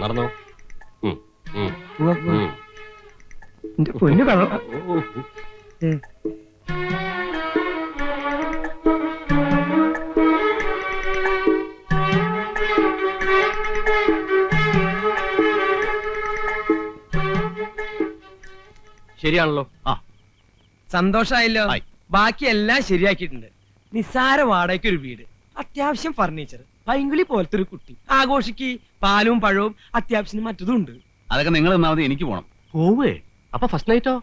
നടന്നോ. എന്റെ പൊന്നു കള്ള. ശരിയാണല്ലോ. ആ. സന്തോഷായല്ലോ. ആയി. ബാക്കി എല്ലാം ശരിയാക്കിയിട്ടുണ്ട്. നിസ്സാര വാടകയ്ക്ക് ഒരു വീട്. അത്യാവശ്യം ഫർണിച്ചർ പൈങ്കിളി പോലത്തെ ഒരു കുട്ടി. ആഘോഷിക്ക് പാലും പഴവും അത്യാവശ്യത്തിന് മറ്റതും ഉണ്ട്. അതൊക്കെ നിങ്ങൾ ഒന്നാമത് മതി എനിക്ക് പോണം. പോവേ? അപ്പൊ ഫസ്റ്റ് നൈറ്റോ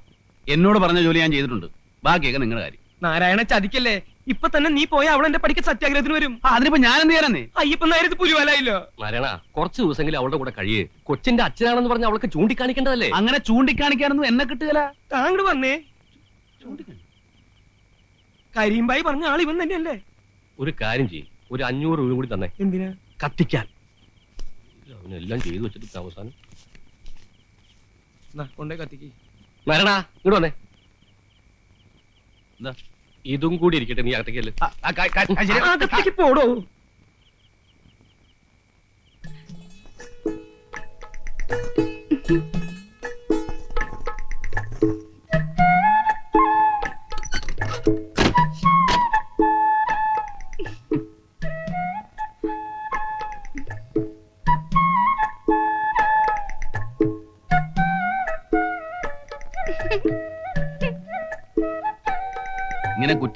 എന്നോട് പറഞ്ഞ ജോലി ഞാൻ ചെയ്തിട്ടുണ്ട്. ബാക്കിയൊക്കെ നിങ്ങളുടെ കാര്യം. നാരായണ ചതിക്കല്ലേ? ഇപ്പൊ തന്നെ നീ പോയ അവൾ എന്റെ പഠിക്ക സത്യാഗ്രഹത്തിന് വരും. ആ, അതിനിപ്പോ ഞാൻ എന്ത് ചെയ്യാനേ അയ്യപ്പൻ നേരത്ത് പുലിവാലായില്ലോ. നാരായണ കുറച്ച് ദിവസമെങ്കിലും അവളുടെ കൂടെ കഴിയേ. കൊച്ചിന്റെ അച്ഛനാണെന്ന് പറഞ്ഞ് അവൾക്ക് ചൂണ്ടിക്കാണിക്കേണ്ടതല്ലേ? അങ്ങനെ ചൂണ്ടിക്കാണിക്കാനൊന്നും എന്നെ കിട്ടുകല. താങ്കൾ വന്നേ. കരീംബായി പറഞ്ഞ ആൾ ഇവൻ തന്നെയല്ലേ? ഒരു കാര്യം ചെയ്യും. ഒരു അഞ്ഞൂറ് രൂപ കൂടി തന്നെ. എന്തിനാ? കത്തിക്കാൻ. അവനെല്ലാം ചെയ്തു വെച്ചിട്ട് അവസാനം. എന്നാ, കൊണ്ടേ കത്തിക്ക്. നാരായണ ഇങ്ങോട്ട് വന്നേ? ഇതും കൂടി ഇരിക്കട്ടെ നീ അകത്തേക്കല്ലേ ആ, Thank പോടോ.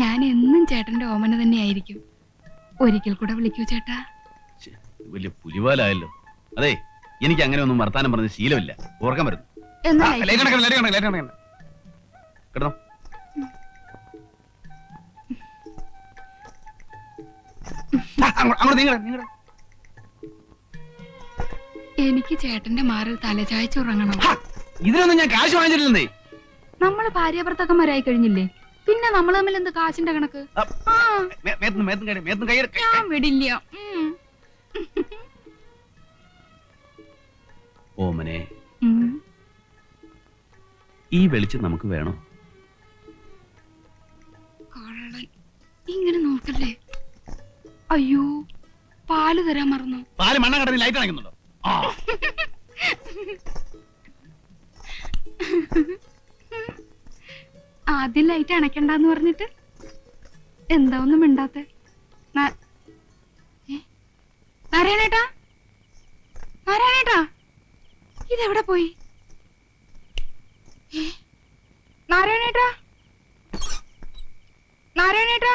ഞാൻ എന്നും ചേട്ടന്റെ ഓമന തന്നെയായിരിക്കും. ഒരിക്കൽ കൂടെ വിളിക്കൂ ചേട്ടാ. വലിയ പുലിവാലായല്ലോ. അതെ എനിക്ക് അങ്ങനെ ഒന്നും വർത്താനം പറഞ്ഞ ശീലമില്ല. ഓർക്കാൻ വരുന്നു എന്നാ ലൈറ്റ്. കിടന്നോ. എനിക്ക് ചേട്ടന്റെ മാറിൽ തലചായ്ച്ചുറങ്ങണം ഇതിനൊന്നും ഞാൻ കാശ് വാങ്ങിച്ചിട്ടില്ലേ നമ്മൾ ഭാര്യാഭർത്താക്കന്മാരായി കഴിഞ്ഞില്ലേ? പിന്നെ നമ്മൾ തമ്മിൽ എന്ത് കാശിന്റെ കണക്ക്. ഞാൻ വിടില്ല. ഓമനെ ഈ വെളിച്ചം നമുക്ക് വേണോ? ഇങ്ങനെ നോക്കല്ലേ? അയ്യോ പാൽ തരാൻ മറന്നു. പാൽ മണ്ണ കടന്ന് ലൈറ്റ് അണയ്ക്കുന്നുണ്ടോ ആ, ആദ്യം ലൈറ്റ് അണയ്ക്കണ്ടെന്ന് പറഞ്ഞിട്ട്? എന്താ ഒന്നും മിണ്ടാത്ത? നാരായണേട്ടാ? നാരായണേട്ടാ? ഇതെവിടെ പോയി ഏ? നാരായണേട്ടാ നാരായണേട്ടാ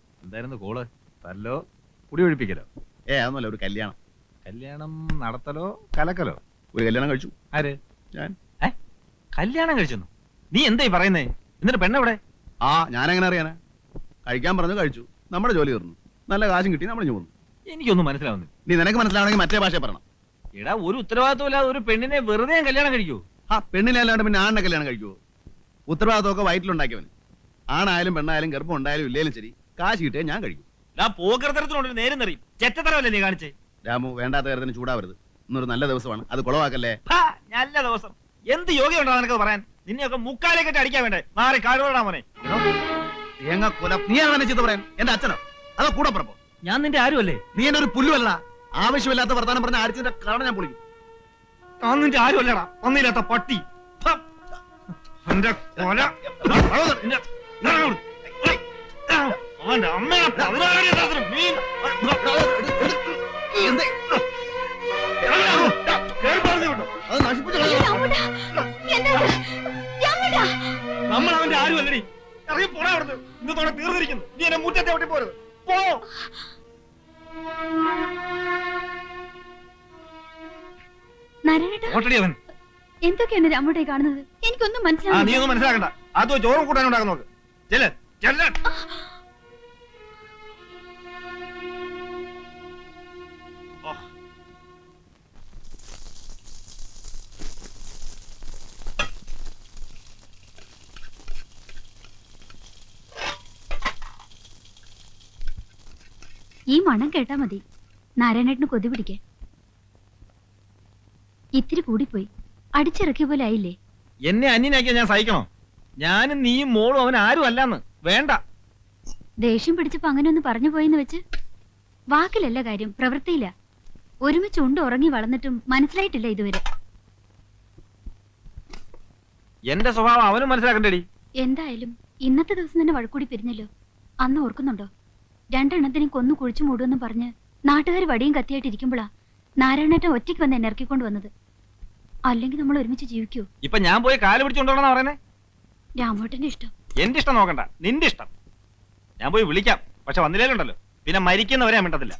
എന്തായിരുന്നു കോൾ തല്ലോ? കുടി ഒഴിപ്പിക്കലോ? ഏ അതൊന്നുമല്ല ഒരു കല്യാണം. കല്യാണം നടത്തലോ കലക്കലോ? ഒരു കല്യാണം കഴിച്ചു. ആര്? ഞാൻ. ഏ? കല്യാണം കഴിച്ചെന്നു? നീ എന്തായി പറയുന്നേ? എന്നിട്ട് പെണ്ണെവിടെ ആ ഞാനെങ്ങനെ അറിയാനാ? കഴിക്കാൻ പറഞ്ഞു കഴിച്ചു. നമ്മുടെ ജോലി തീർന്നു. നല്ല കാശും കിട്ടി നമ്മൾ പോന്നു. എനിക്കൊന്നും മനസ്സിലാവുന്നില്ല. നീ നിനക്ക് മനസ്സിലാവണമെങ്കിൽ മറ്റേ ഭാഷ പറയണം. എടാ ഒരു ഉത്തരവാദിത്വം ഇല്ലാതെ ഒരു പെണ്ണിനെ വെറുതെ ഞാൻ കല്യാണം കഴിക്കൂ ആ പെണ്ണിനെ അല്ലാണ്ട് പിന്നെ ആണിനെ കല്യാണം കഴിക്കുവോ? ഉത്തരവാദിത്തമൊക്കെ വയറ്റിലുണ്ടാക്കിയവന്. ആണായാലും പെണ്ണായാലും ഗർഭം ഉണ്ടായാലും ഇല്ലേലും ശരി. കാശ് കിട്ടിയാൽ ഞാൻ കഴിക്കും. ഞാൻ പോകൃതരത്തിനോട് നേരം നിറയും. ചെറ്റത്തരമല്ലേ നീ കാണിച്ചേ? രാമു വേണ്ടാത്ത കാര്യത്തിന് ചൂടാവരുത്. ഇന്നൊരു നല്ല ദിവസമാണ്. അത് കുളവാക്കല്ലേ ഹാ, നല്ല ദിവസം. എന്ത് യോഗ്യമുണ്ടോ നിനക്ക് പറയാൻ? നിന്നെയൊക്കെ മുക്കാലേ കെട്ടി അടിക്കാൻ വേണ്ടേ? മാറി കാടുകൊള്ളാ മോനെ. തേങ്ങ കൊല. നീ അങ്ങനെ ചെയ്ത് പറയാൻ? എന്റെ അച്ഛനോ? അതോ കൂടെ പറപ്പോ ഞാൻ നിന്റെ ആരുമല്ലേ? നീ എന്നെ ഒരു പുല്ലുമല്ല ആവശ്യമില്ലാത്ത വർത്താനം പറഞ്ഞ ആരിച്ചിന്റെ കട ഞാൻ പൊളിക്കും. ഞാൻ നിന്റെ ആരുമല്ലടാ? ഒന്നില്ലാത്ത പട്ടി. ഹ. എന്റെ കൊല? നമ്മൾ അവന്റെ ആരുമല്ലടി ഇറങ്ങി പോടാ അവിടുന്ന്. ഇന്നത്തോടെ തീർന്നിരിക്കുന്നു. നീ എന്നെ മുറ്റത്തെ ഒട്ടി പോരുത്. പോ. നാരായണേട്ടാ. ഓട്ടടി അവൻ. എന്തൊക്കെയാണ് രാമുടെ കാണുന്നത്? എനിക്കൊന്നും ആ നീ ഒന്നും മനസ്സിലാക്കണ്ട. അതോ ചോറും കൂട്ടാനും ഉണ്ടാക്കാൻ നോക്ക്. ചെല്ല്. ചെല്ല് ഈ മണം കേട്ടാ മതി. നാരായണേട്ടന് കൊതി പിടിക്കാൻ. ഇത്തിരി കൂടിപ്പോയി. അടിച്ചിറക്കിയ പോലെ ആയില്ലേ? എന്നെ അന്യനാക്കിയാ ഞാൻ സഹിക്കണോ? ഞാനും നീയും മോളും അവൻ ആരും അല്ലാന്ന്. വേണ്ട. ദേഷ്യം പിടിച്ചപ്പോ അങ്ങനെ ഒന്ന് പറഞ്ഞു പോയെന്ന് വെച്ച് വാക്കിലല്ല കാര്യം പ്രവൃത്തിയില്ല. ഒരുമിച്ച് ഉണ്ട് ഉറങ്ങി വളർന്നിട്ടും മനസ്സിലായിട്ടില്ല ഇതുവരെ. എന്റെ സ്വഭാവം അവനും മനസ്സിലാക്കണ്ടേടി. എന്തായാലും ഇന്നത്തെ ദിവസം തന്നെ വഴക്കൂടി പിരിഞ്ഞല്ലോ. അന്ന് ഓർക്കുന്നുണ്ടോ? രണ്ടെണ്ണത്തിനും കൊന്നു കുഴിച്ചു മൂടുമെന്ന് പറഞ്ഞ് നാട്ടുകാർ വടിയും കത്തിയായിട്ട് ഇരിക്കുമ്പോഴാ നാരായണേട്ടൻ ഒറ്റയ്ക്ക് വന്ന് എന്നെ ഇറക്കിക്കൊണ്ട് വന്നത്. അല്ലെങ്കിൽ നമ്മൾ ഒരുമിച്ച് ജീവിക്കൂ ഇപ്പൊ ഞാൻ പോയി കാൽ പിടിച്ചോണ്ടോണെന്നാ പറയുന്നേ? രാമോട്ടന്റെ ഇഷ്ടം. എന്റെ ഇഷ്ടം നോക്കണ്ട. നിന്റെ ഇഷ്ടം. ഞാൻ പോയി വിളിക്കാം. പക്ഷെ വന്നില്ലേലുണ്ടല്ലോ. പിന്നെ മരിക്കുന്നവരെ മിണ്ടത്തില്ല.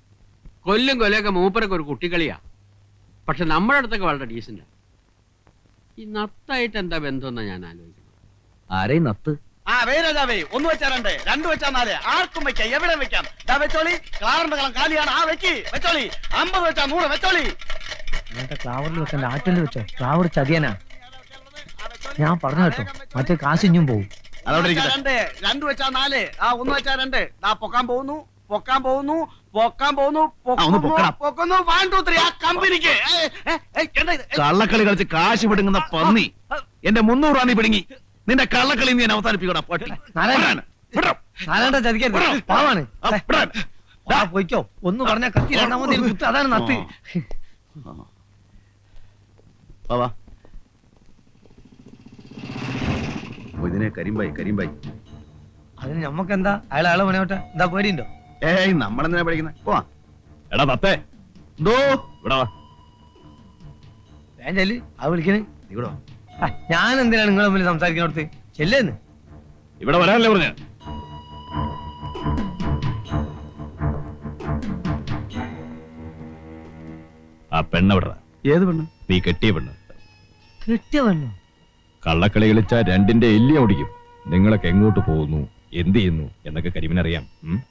കൊല്ലും കൊലയൊക്കെ മൂപ്പരൊക്കെ ഒരു കുട്ടിക്കളിയാ. പക്ഷെ നമ്മുടെ അടുത്തൊക്കെ വളരെ ഡീസന്റ് ഈ നത്തായിട്ട് എന്താ ബന്ധമെന്നാ ഞാൻ ആലോചിക്കുന്നത്? ആരെയും നത്ത്? ആ വേരാജാവേ ഒന്ന് വെച്ചാ രണ്ട് രണ്ട് വെച്ചാ നാല്. ആർക്കും വെക്കാം എവിടെ വെക്കാം. ദാ വെച്ചോളി ക്ലാറിന്റെ കളം കാലിയാണ്. ആ വെക്കി വെച്ചോളി. അമ്പത് വെച്ചാ നൂറ് വെച്ചോളി. ക്ലാവറിൽ വെച്ചാൽ ആറ്റിൽ വെച്ചോ ക്ലാവർ ചതിയനാ. ഞാൻ പറഞ്ഞു കേട്ടോ മറ്റേ കാശിഞ്ഞും പോവും. രണ്ട് രണ്ട് വെച്ചാ നാല്. ആ ഒന്ന് വെച്ചാ രണ്ട്. ദാ പൊക്കാൻ പോകുന്നു. പൊക്കാൻ പോകുന്നു പൊക്കാൻ പോകുന്നു. പൊക്കുന്നു വൺ ടു ത്രീ ആ കമ്പനിക്ക്? കള്ളക്കളി കളിച്ച് കാശ് പിടുങ്ങുന്ന പന്നി. എന്റെ മുന്നൂറ് നീ പിടുങ്ങി. നിന്റെ കള്ളക്കളി നീ ഞാൻ അവസാനിപ്പിക്കടാ പട്ടി. നാരായണ. ചതിക്കരുത്. പാവാണ്. പോയിക്കോ. ഒന്ന് പറഞ്ഞ കത്തി രണ്ടാമത് കുത്ത്. അതാണ് നത്ത്. ഇതിനെ കരിമ്പായി കരിമ്പായി. അതിന് ഞമ്മക്കെന്താ അയാളെ അയാളെ പണിയോട്ടെ എന്താ പേടിയുണ്ടോ? ഏയ് നമ്മളെന്തിനാ പഠിക്കുന്നത് പോവാ. എടാ തത്തേ. എന്തോ ഇവിടെ വാ. ചെല്ല് ആ വിളിക്കണേ. നീ ഇവിടെ വാ. ഞാൻ എന്തിനാണ് നിങ്ങളെ മുമ്പിൽ സംസാരിക്കുന്നിടത്ത് ചെല്ലേന്ന് ഇവിടെ വരാനല്ലേ പറഞ്ഞ? ആ പെണ്ണ വിടറ ഏത് പെണ്ണ്? നീ കെട്ടിയ പെണ്ണ്. കിട്ടിയ വണ്ണു കള്ളക്കളി കളിച്ച രണ്ടിന്റെ എല്ലിയ ഓടിക്കും. നിങ്ങളൊക്കെ എങ്ങോട്ട് പോകുന്നു? എന്ത് ചെയ്യുന്നു? എന്നൊക്കെ കരിമിനറിയാം. ഉം?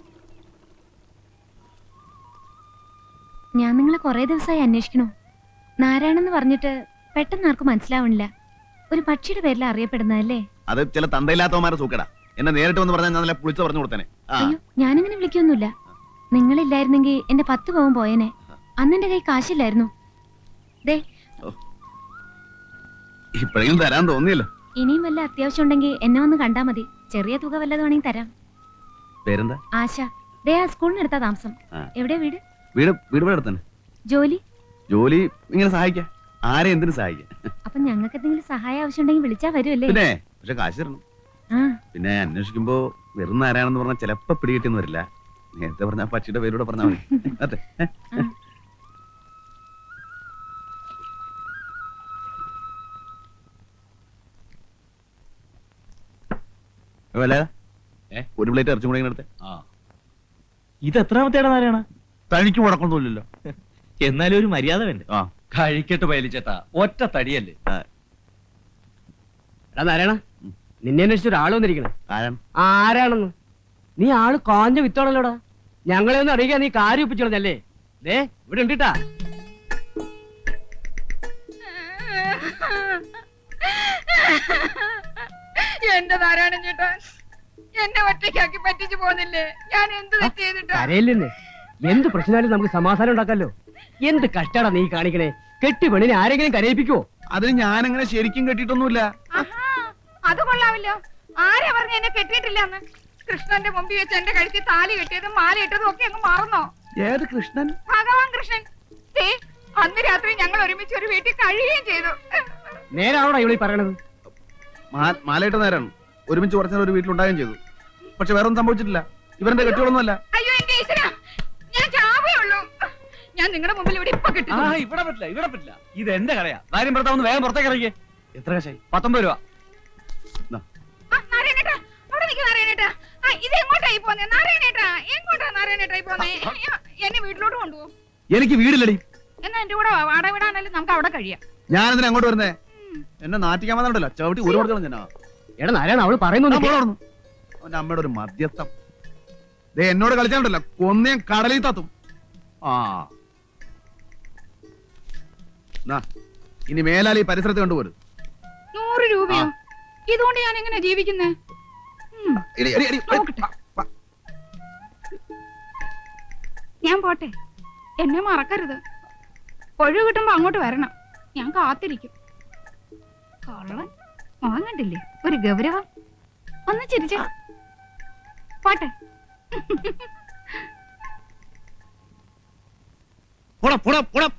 ഞാൻ നിങ്ങളെ കുറേ ദിവസമായി അന്വേഷിക്കണു. നാരായണെന്ന് പറഞ്ഞിട്ട് പെട്ടെന്ന് ആർക്കും മനസ്സിലാവണില്ല. ഒരു പക്ഷിയുടെ പേരിൽ അറിയപ്പെടുന്നതല്ലേ? അത് ചില തന്തയില്ലാത്തവന്മാരെ സൂക്കടാ. എന്നെ നേരിട്ട് വന്ന് പറഞ്ഞാൽ ഞാൻ നല്ല പുളിച്ച് പറഞ്ഞു കൊടുത്തേനെ. ആ. അയ്യോ ഞാനിങ്ങനെ വിളിക്കൊന്നുമില്ല. നിങ്ങളില്ലായിരുന്നെങ്കിൽ എന്റെ പത്ത് പവൻ പോയേനെ. അന്ന് എന്റെ കൈ കാശില്ലായിരുന്നു. ദേ. ഇപ്പോഴെങ്കിലും തരാൻ തോന്നിയല്ലോ. ഇനിയും വല്ല അത്യാവശ്യം ഉണ്ടെങ്കിൽ എന്നെ ഒന്ന് കണ്ടാ മതി. ചെറിയ തുക വല്ലതും തരാം. പേരെന്താ? ആശ. ദേ ആ സ്കൂളിനടുത്താ താമസം. ആ. എവിടെ വീട്? വീട് വീട് ഇവിടെ അടുത്തന്നെ. ജോലി? ജോലി ഇങ്ങനെ സഹായിക്കാം. ആരെ എന്തിനു സഹായിക്കാം. അപ്പൊ ഞങ്ങൾക്ക് എന്തെങ്കിലും സഹായം ആവശ്യമുണ്ടെങ്കിൽ വിളിച്ചാ വരുമല്ലേ പിന്നെ പക്ഷെ കാശ് തരണം. ആ. പിന്നെ അന്വേഷിക്കുമ്പോ വെറും ആരാണെന്ന് പറഞ്ഞാൽ ചിലപ്പോ പിടികിട്ടിന്ന് വരില്ല. നേരത്തെ പറഞ്ഞ ആ പക്ഷിയുടെ പേരൂടെ പറഞ്ഞാൽ മതി. അതെ? ഒരു പ്ലേറ്റ് ഇറച്ചും കൂടെ ഇങ്ങനെ എടുത്തേ. ഇത് എത്രാമത്തെ നാരായണ? തനിക്ക് മുടക്കൊന്നുമില്ലല്ലോ. എന്നാലും ഒരു മര്യാദ വേണ്ട ആ കഴിക്കട്ടെ പയലിച്ചേട്ടാ ഒറ്റ തടിയല്ലേ? എടാ നാരായണ നിന്നെ അന്വേഷിച്ച് ഒരാൾ വന്നിരിക്കണേ. ആരാണ്? ആരാണെന്ന്? നീ ആൾ കാഞ്ഞ വിത്താണല്ലോടാ. ഞങ്ങളെ ഒന്ന് അറിയിക്കാൻ നീ കാര്യം ഒപ്പിച്ചോളഞ്ഞല്ലേ? ദേ ഇവിടെ ഉണ്ടിട്ടാ. എന്റെ നാരായണൻ ചേട്ടാ എന്നെ ഒറ്റയ്ക്കാക്കി പറ്റിച്ചു പോന്നില്ലേ? ഞാൻ എന്ത് തെറ്റ് ചെയ്തിട്ടാ? കരയില്ലെന്ന്? എന്ത് പ്രശ്നമായാലും നമുക്ക് സമാധാനം ഉണ്ടാക്കാലോ. എന്ത് കഷ്ടാടാ നീ കാണിക്കണേ. കെട്ടി പെണ്ണിനെ ആരെങ്കിലും കരയിപ്പിക്കോ അതിന് ഞാനങ്ങനെ ശരിക്കും കെട്ടിയിട്ടൊന്നുമില്ല. ആഹാ, അത് കൊള്ളാവില്ലോ ആരാ പറഞ്ഞു എന്നെ കെട്ടിയിട്ടില്ലെന്ന്? കൃഷ്ണന്റെ മുമ്പിൽ വെച്ച് എന്റെ കഴുത്തിൽ താലി കെട്ടിയതും മാല ഇട്ടതും ഒക്കെ അങ്ങ് മറന്നോ? ഏത് കൃഷ്ണൻ? ഭഗവാൻ കൃഷ്ണൻ. ദേ, അന്ന് രാത്രി ഞങ്ങൾ ഒരുമിച്ച് ഒരു വീട്ടിൽ കഴിയുകയും ചെയ്തു. നേരാണോടാ ഇവിടെ പറയണത്? മാലയിട്ട നേരാണ്. ഒരുമിച്ച് കുറച്ചു ഒരു വീട്ടിലുണ്ടാകുകയും ചെയ്തു. പക്ഷെ വേറൊന്നും സംഭവിച്ചിട്ടില്ല. ഇവരുടെ കെട്ടികളൊന്നുമല്ല നിങ്ങളുടെ മുമ്പിൽ ഇവിടെ ഇപ്പൊ കിട്ടി ആ ഇവിടെ പറ്റില്ല ഇവിടെ പറ്റില്ല. ഇത് എന്റെ കടയാ. കാര്യം ഭർത്താവ് വേഗം പുറത്തേക്ക് ഇറങ്ങി എത്ര കാശായി? പത്തൊമ്പത് രൂപ. നാരായണേട്ടാ അവിടെ നിൽക്ക് നാരായണേട്ടാ. ആ, ഇത് എങ്ങോട്ടായി പോന്നെ? നാരായണേട്ടാ എങ്ങോട്ടാ നാരായണേട്ടായി പോന്നെ? അയ്യോ, എന്നെ വീട്ടിലോട്ട് കൊണ്ടുപോ എനിക്ക് വീടില്ലടി. എന്നാ എന്റെ കൂടെ വാ. വാടക വിടാനാലും നമുക്ക് അവിടെ കഴിയാം. ഞാനെന്തിനാ അങ്ങോട്ട് വരുന്നേ? എന്നെ നാട്ടിക്കാൻ വന്നിട്ടല്ലോ ചവിട്ടി ഒരു കൊടുക്കണം ഞാൻ എടാ നാരായണ അവൾ പറയുന്നു അവന്റെ അമ്മയുടെ ഒരു മധ്യസ്ഥം. ദേ എന്നോട് കളിച്ചാണ്ടല്ലോ കൊന്നേം കടലിൽ തത്തും. ആ. ഇനി മേലാൽ ഈ പരിസരത്ത് കണ്ടുപോരും. നൂറ് രൂപയോ? ഇതുകൊണ്ട് ഞാൻ എങ്ങനെ ജീവിക്കുന്നേ. ഞാൻ പോട്ടെ. എന്നെ മറക്കരുത്. ഒഴിവ് കിട്ടുമ്പോ അങ്ങോട്ട് വരണം. ഞാൻ കാത്തിരിക്കും. കള്ളൻ വാങ്ങണ്ടില്ലേ ഒരു ഗൗരവം. ഒന്ന് ചിരിച്ച. പോട്ടെ. പോടാ പോടാ പോടാ.